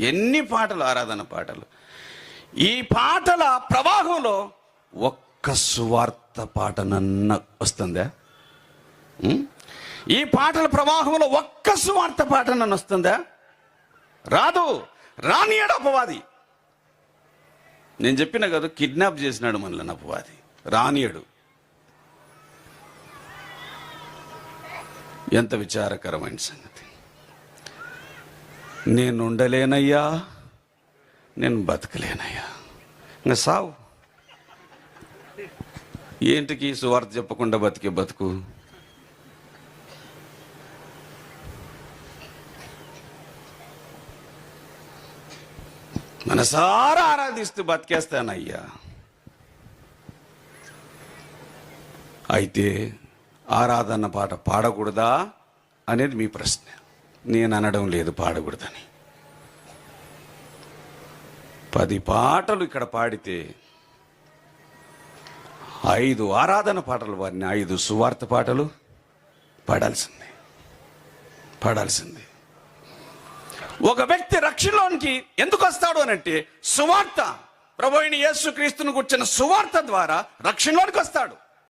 ఎన్ని పాటలు ఆరాధన పాటలు. ఈ పాటల ప్రవాహంలో ఒక్క సువార్త పాటనన్న వస్తుందా? ఈ పాటల ప్రవాహంలో ఒక్క సువార్త పాటనన్న వస్తుందా? రాదు. రానియాడు అపవాది. నేను చెప్పిన కదా కిడ్నాప్ చేసినాడు మనల్ని అపవాది. రానియడు ఎంత విచారకరమైన సంగతి. నేను ఉండలేనయ్యా నేను బతకలేనయ్యా. ఇంకా సావు. ఏంటికి సువార్త చెప్పకుండా బతికే బతుకు? మనసారా ఆరాధిస్తూ బతికేస్తానయ్యా. అయితే ఆరాధన పాట పాడకూడదా అనేది మీ ప్రశ్న. నేను అనడం లేదు పాడకూడదని. పది పాటలు ఇక్కడ పాడితే ఐదు ఆరాధన పాటలు వారిని ఐదు సువార్త పాటలు పాడాల్సిందే. పాడాల్సిందే. ఒక వ్యక్తి రక్షణలోనికి ఎందుకు వస్తాడు అని అంటే సువార్త ప్రభు అయిన యేసు క్రీస్తును కూర్చున్న సువార్త ద్వారా రక్షణలోనికి వస్తాడు.